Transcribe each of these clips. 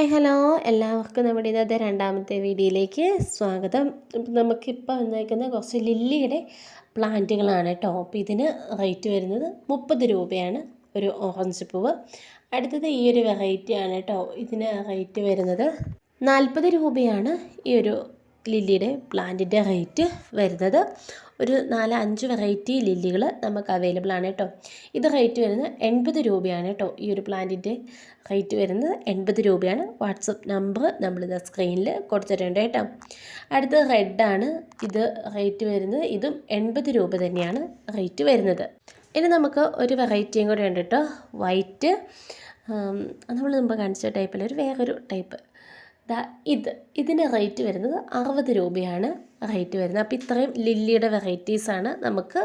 Hi hello. എല്ലാവർക്കും നമ്മുടെ ഇന്നത്തെ രണ്ടാമത്തെ വീഡിയോയിലേക്ക് സ്വാഗതം. നമുക്കിപ്പോൾ വന്നേക്കുന്ന കുറച്ച് ലില്ലിയുടെ പ്ലാന്റുകളാണ് കേട്ടോ. അപ്പോൾ ഇതിന് റേറ്റ് വരുന്നത് മുപ്പത് രൂപയാണ് ഒരു ഓറഞ്ച് പൂവ്. അടുത്തത് ഈ ഒരു വെറൈറ്റിയാണ് കേട്ടോ. ഇതിന് റേറ്റ് വരുന്നത് നാൽപ്പത് രൂപയാണ് ഈ ഒരു ലില്ലിയുടെ പ്ലാന്റിന്റെ റേറ്റ് വരുന്നത് ഒരു നാല് അഞ്ച് വെറൈറ്റി ലില്ലികൾ നമുക്ക് അവൈലബിൾ ആണ് കേട്ടോ. ഇത് റേറ്റ് വരുന്നത് എൺപത് രൂപയാണ് കേട്ടോ. ഈ ഒരു പ്ലാന്റിന്റെ റേറ്റ് വരുന്നത് എൺപത് രൂപയാണ്. വാട്സപ്പ് നമ്പർ നമ്മൾ നമ്മളിത് സ്ക്രീനിൽ കൊടുത്തിട്ടുണ്ട് കേട്ടോ. അടുത്തത് റെഡാണ് ഇത് റേറ്റ് വരുന്നത് ഇതും എൺപത് രൂപ തന്നെയാണ് റേറ്റ് വരുന്നത്. ഇനി നമുക്ക് ഒരു വെറൈറ്റിയും കൂടെ ഉണ്ട് കേട്ടോ. വൈറ്റ്. നമ്മൾ മുമ്പ് കാണിച്ച ടൈപ്പിൽ ഒരു വേറൊരു ടൈപ്പ്. ഇത്. ഇതിന് റേറ്റ് വരുന്നത് അറുപത് രൂപയാണ് റേറ്റ് വരുന്നത്. അപ്പോൾ ഇത്രയും ലില്ലിയുടെ വെറൈറ്റീസാണ് നമുക്ക്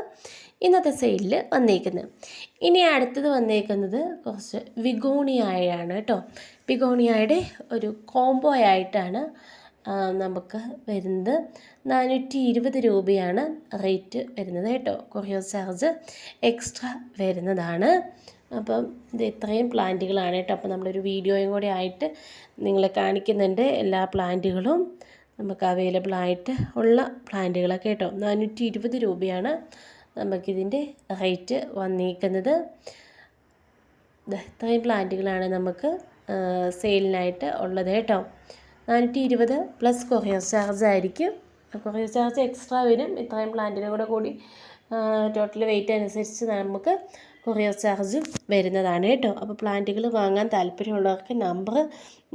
ഇന്നത്തെ സെയിലിൽ വന്നേക്കുന്നത്. ഇനി അടുത്തത് വന്നേക്കുന്നത് കുറച്ച് വിഗോണിയായാണ് കേട്ടോ. വിഗോണിയായുടെ ഒരു കോംബോ ആയിട്ടാണ് നമുക്ക് വരുന്നത്. നാനൂറ്റി ഇരുപത് രൂപയാണ് റേറ്റ് വരുന്നത് കേട്ടോ. കൊറിയർ ചാർജ് എക്സ്ട്രാ വരുന്നതാണ്. അപ്പം ഇത് ഇത്രയും പ്ലാന്റുകളാണ് കേട്ടോ. അപ്പോൾ നമ്മളൊരു വീഡിയോയും കൂടി ആയിട്ട് നിങ്ങളെ കാണിക്കുന്നുണ്ട് എല്ലാ പ്ലാന്റുകളും. നമുക്ക് അവൈലബിൾ ആയിട്ട് ഉള്ള പ്ലാന്റുകളൊക്കെ കേട്ടോ. നാനൂറ്റി ഇരുപത് രൂപയാണ് നമുക്കിതിന്റെ റേറ്റ് വന്നിരിക്കുന്നത് ഇത്രയും പ്ലാന്റുകളാണ് നമുക്ക് സെയിലിനായിട്ട് ഉള്ളത് കേട്ടോ. നാനൂറ്റി ഇരുപത് പ്ലസ് കൊറിയർ ചാർജ് ആയിരിക്കും. കൊറിയർ ചാർജ് എക്സ്ട്രാ വരും. ഇത്രയും പ്ലാന്റിനും കൂടെ കൂടി ടോട്ടൽ വെയിറ്റ് അനുസരിച്ച് നമുക്ക് കൊറിയർ ചാർജും വരുന്നതാണ് കേട്ടോ. അപ്പോൾ പ്ലാന്റുകൾ വാങ്ങാൻ താല്പര്യമുള്ളവർക്ക് നമ്പർ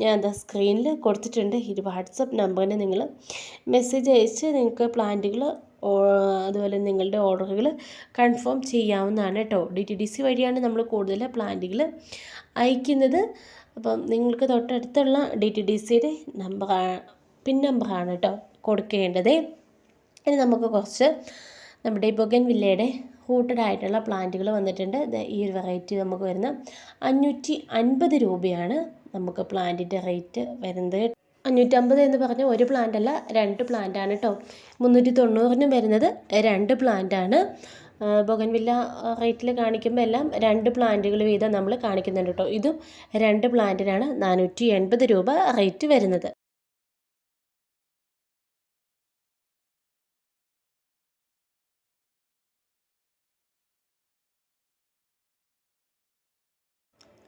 ഞാൻ എന്താ സ്ക്രീനിൽ കൊടുത്തിട്ടുണ്ട്. ഈ വാട്സപ്പ് നമ്പറിന് നിങ്ങൾ മെസ്സേജ് അയച്ച് നിങ്ങൾക്ക് പ്ലാന്റുകൾ അതുപോലെ നിങ്ങളുടെ ഓർഡറുകൾ കൺഫേം ചെയ്യാവുന്നതാണ് കേട്ടോ. ഡി ടി ഡി സി വഴിയാണ് നമ്മൾ കൂടുതൽ പ്ലാന്റുകൾ അയക്കുന്നത്. അപ്പം നിങ്ങൾക്ക് തൊട്ടടുത്തുള്ള ഡി ടി ഡി സിയുടെ നമ്പർ പിൻ നമ്പറാണ് കേട്ടോ കൊടുക്കേണ്ടത്. ഇനി നമുക്ക് കുറച്ച് നമ്മുടെ ബൊഗൻ വില്ലയുടെ റൂട്ടഡ് ആയിട്ടുള്ള പ്ലാന്റുകൾ വന്നിട്ടുണ്ട്. ഈ ഒരു വെറൈറ്റി നമുക്ക് വരുന്ന അഞ്ഞൂറ്റി അൻപത് രൂപയാണ് നമുക്ക് പ്ലാന്റിന്റെ റേറ്റ് വരുന്നത്. അഞ്ഞൂറ്റമ്പത് എന്ന് പറഞ്ഞാൽ ഒരു പ്ലാന്റ് അല്ല രണ്ട് പ്ലാന്റാണ് കേട്ടോ മുന്നൂറ്റി തൊണ്ണൂറിന് വരുന്നത് രണ്ട് പ്ലാന്റാണ് ബൊഗൻവില്ല റേറ്റിൽ കാണിക്കുമ്പോൾ എല്ലാം രണ്ട് പ്ലാന്റുകൾ വീതം നമ്മൾ കാണിക്കുന്നുണ്ട് കേട്ടോ ഇതും രണ്ട് പ്ലാന്റിനാണ് നാനൂറ്റി എൺപത് രൂപ റേറ്റ് വരുന്നത്.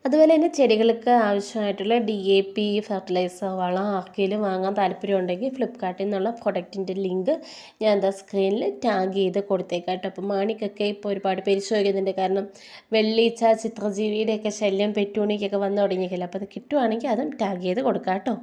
അതുപോലെ തന്നെ ചെടികൾക്ക് ആവശ്യമായിട്ടുള്ള ഡി എ പി ഫെർട്ടിലൈസർ വളം ആർക്കെങ്കിലും വാങ്ങാൻ താല്പര്യമുണ്ടെങ്കിൽ ഫ്ലിപ്കാർട്ടിൽ നിന്നുള്ള പ്രൊഡക്റ്റിന്റെ ലിങ്ക് ഞാൻ എന്താ സ്ക്രീനിൽ ടാഗ് ചെയ്ത് കൊടുത്തേക്കാം കേട്ടോ. അപ്പോൾ മാണിക്കൊക്കെ ഇപ്പോൾ ഒരുപാട് പേര് ചോദിക്കുന്നുണ്ട് കാരണം വെള്ളീച്ച ചിത്രജീവിയുടെയൊക്കെ ശല്യം പെറ്റൂണിക്കൊക്കെ വന്നു തുടങ്ങിയിട്ടില്ല അപ്പോൾ അത് കിട്ടുവാണെങ്കിൽ അതും ടാഗ് ചെയ്ത് കൊടുക്കാം കേട്ടോ.